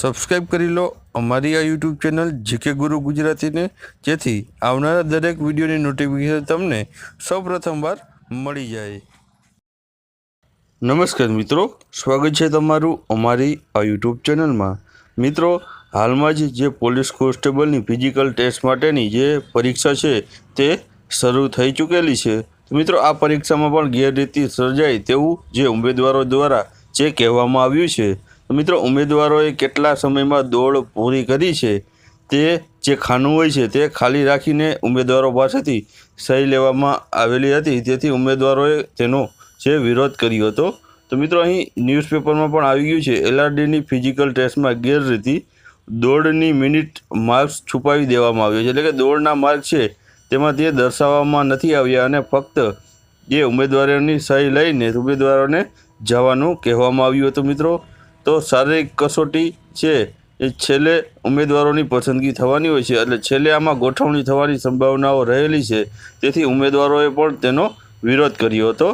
Subscribe કરી લો. અમારી આ યુટ્યુબ ચેનલ જીકે ગુરુ ગુજરાતીને જેથી આવનારા દરેક વિડીયોની નોટિફિકેશન તમને સૌપ્રથમવાર મળી જાય. નમસ્કાર મિત્રો, સ્વાગત છે તમારું અમારી આ યુટ્યુબ ચેનલમાં મિત્રો, હાલમાં જ જે પોલીસ કોન્સ્ટેબલની ફિઝિકલ ટેસ્ટ માટેની જે પરીક્ષા છે તે શરૂ થઈ ચૂકેલી છે. મિત્રો, આ પરીક્ષામાં પણ ગેરરીતિ સર્જાય તેવું જે ઉમેદવારો દ્વારા જે કહેવામાં આવ્યું છે મિત્રો, ઉમેદવારોએ કેટલા સમયમાં દોડ પૂરી કરી છે તે જે ખાનું હોય છે તે ખાલી રાખીને ઉમેદવારો પાસેથી સહી લેવામાં આવેલી હતી. તેથી ઉમેદવારોએ તેનો જે વિરોધ કર્યો હતો. તો મિત્રો, અહીં ન્યૂઝપેપરમાં પણ આવી ગયું છે. એલઆરડીની ફિઝિકલ ટેસ્ટમાં ગેરરીતિ દોડની મિનિટ માર્ક્સ છુપાવી દેવામાં આવ્યો છે. એટલે કે દોડના માર્ક છે તેમાં તે દર્શાવવામાં નથી આવ્યા અને ફક્ત જે ઉમેદવારોની સહી લઈને ઉમેદવારોને જવાનું કહેવામાં આવ્યું હતું. મિત્રો તો શારીરિક કસોટી છે એ છેલ્લે ઉમેદવારોની પસંદગી થવાની હોય છે. એટલે છેલ્લે આમાં ગોઠવણી થવાની સંભાવનાઓ રહેલી છે. તેથી ઉમેદવારોએ પણ તેનો વિરોધ કર્યો હતો.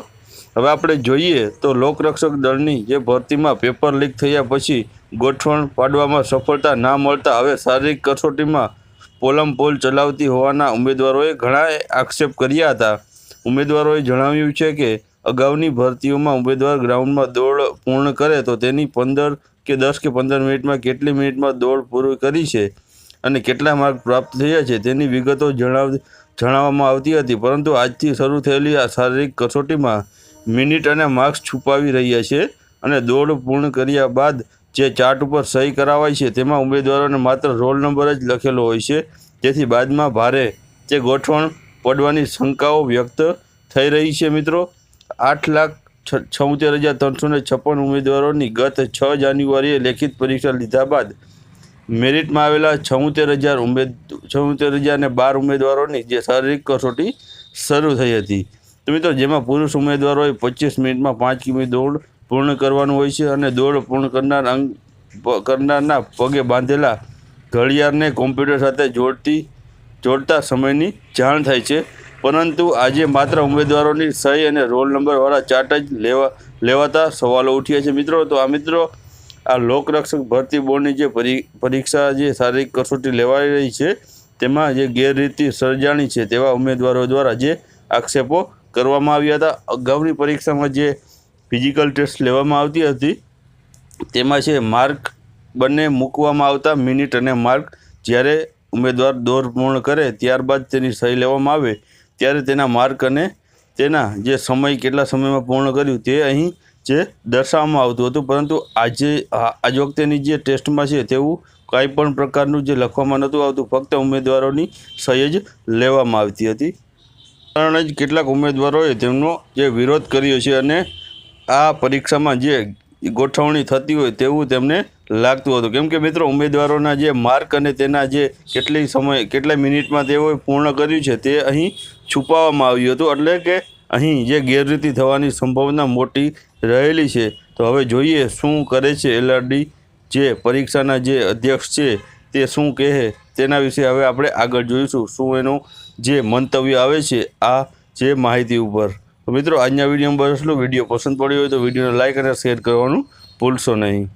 હવે આપણે જોઈએ તો લોકરક્ષક દળની જે ભરતીમાં પેપર લીક થયા પછી ગોઠવણ પાડવામાં સફળતા ના મળતા હવે શારીરિક કસોટીમાં પોલમ પોલ ચલાવતી હોવાના ઉમેદવારોએ ઘણા આક્ષેપ કર્યા હતા. ઉમેદવારોએ જણાવ્યું છે કે અગાઉની ભરતીઓમાં ઉમેદવાર ગ્રાઉન્ડમાં દોડ પૂર્ણ કરે તો તેની પંદર કે દસ કે પંદર મિનિટમાં કેટલી મિનિટમાં દોડ પૂરી કરી છે અને કેટલા માર્ક પ્રાપ્ત થયા છે તેની વિગતો જણાવ જણાવવામાં આવતી હતી. પરંતુ આજથી શરૂ થયેલી આ શારીરિક કસોટીમાં મિનિટ અને માર્ક્સ છુપાવી રહ્યા છે અને દોડ પૂર્ણ કર્યા બાદ જે ચાર્ટ ઉપર સહી કરાવાય છે તેમાં ઉમેદવારોને માત્ર રોલ નંબર જ લખેલો હોય છે. જેથી બાદમાં ભારે તે ગોઠવણ પડવાની શંકાઓ વ્યક્ત થઈ રહી છે મિત્રો. આઠ લાખ છોતેર હજાર ત્રણસો ને છપ્પન ઉમેદવારોની ગત છ જાન્યુઆરીએ લેખિત પરીક્ષા લીધા બાદ મેરિટમાં આવેલા છોતેર હજાર ઉમેદ છોતેર હજાર ને બાર ઉમેદવારોની જે શારીરિક કસોટી શરૂ થઈ હતી. તો મિત્રો, જેમાં પુરુષ ઉમેદવારોએ પચીસ મિનિટમાં પાંચ કિમી દોડ પૂર્ણ કરવાનું હોય છે અને દોડ પૂર્ણ કરનાર અંગ કરનારના પગે બાંધેલા ઘડિયાળને કોમ્પ્યુટર સાથે જોડતી જોડતા સમયની જાણ થાય છે. પરંતુ આજે માત્ર ઉમેદવારોની સહી અને રોલ નંબરવાળા ચાર્ટ જ લેવા લેવાતા સવાલો ઉઠ્યા છે. મિત્રો, તો આ મિત્રો, આ લોકરક્ષક ભરતી બોર્ડની જે પરી પરીક્ષા જે શારીરિક કસોટી લેવાઈ રહી છે, તેમાં જે ગેરરીતિ સર્જાણી છે તેવા ઉમેદવારો દ્વારા જે આક્ષેપો કરવામાં આવ્યા હતા. અગાઉની પરીક્ષામાં જે ફિઝિકલ ટેસ્ટ લેવામાં આવતી હતી, તેમાં છે માર્ક બંને મૂકવામાં આવતા, મિનિટ અને માર્ક જ્યારે ઉમેદવાર દોર પૂર્ણ કરે, ત્યારબાદ તેની સહી લેવામાં આવે ત્યારે તેના માર્ક અને તેના જે સમય કેટલા સમયમાં પૂર્ણ કર્યું તે અહીં જે દર્શાવવામાં આવતું હતું. પરંતુ આજે આજ વખતેની જે ટેસ્ટમાં છે તેવું કાંઈ પણ પ્રકારનું જે લખવામાં નહોતું આવતું, ફક્ત ઉમેદવારોની સહી જ લેવામાં આવતી હતી. કારણે જ કેટલાક ઉમેદવારોએ તેમનો જે વિરોધ કર્યો છે અને આ પરીક્ષામાં જે ગોઠવણી થતી હોય તેવું તેમને લાગતું હતું. કેમ કે મિત્રો, ઉમેદવારોના જે માર્ક અને તેના જે કેટલી સમય, કેટલા મિનિટમાં તેઓએ પૂર્ણ કર્યું છે તે અહીં છુપાવવામાં આવ્યું હતું. એટલે કે અહીં જે ગેરરીતિ થવાની સંભાવના મોટી રહેલી છે. તો હવે જોઈએ શું કરે છે એલઆરડી જે પરીક્ષાના જે અધ્યક્ષ છે તે શું કહે તેના વિશે હવે આપણે આગળ જોઈશું. શું એનું જે મંતવ્ય આવે છે આ જે માહિતી ઉપર. તો મિત્રો, આજના વિડીયોમાં બસ એટલું. વીડિયો પસંદ પડ્યો હોય તો વિડીયોને લાઇક અને શેર કરવાનું ભૂલશો નહીં.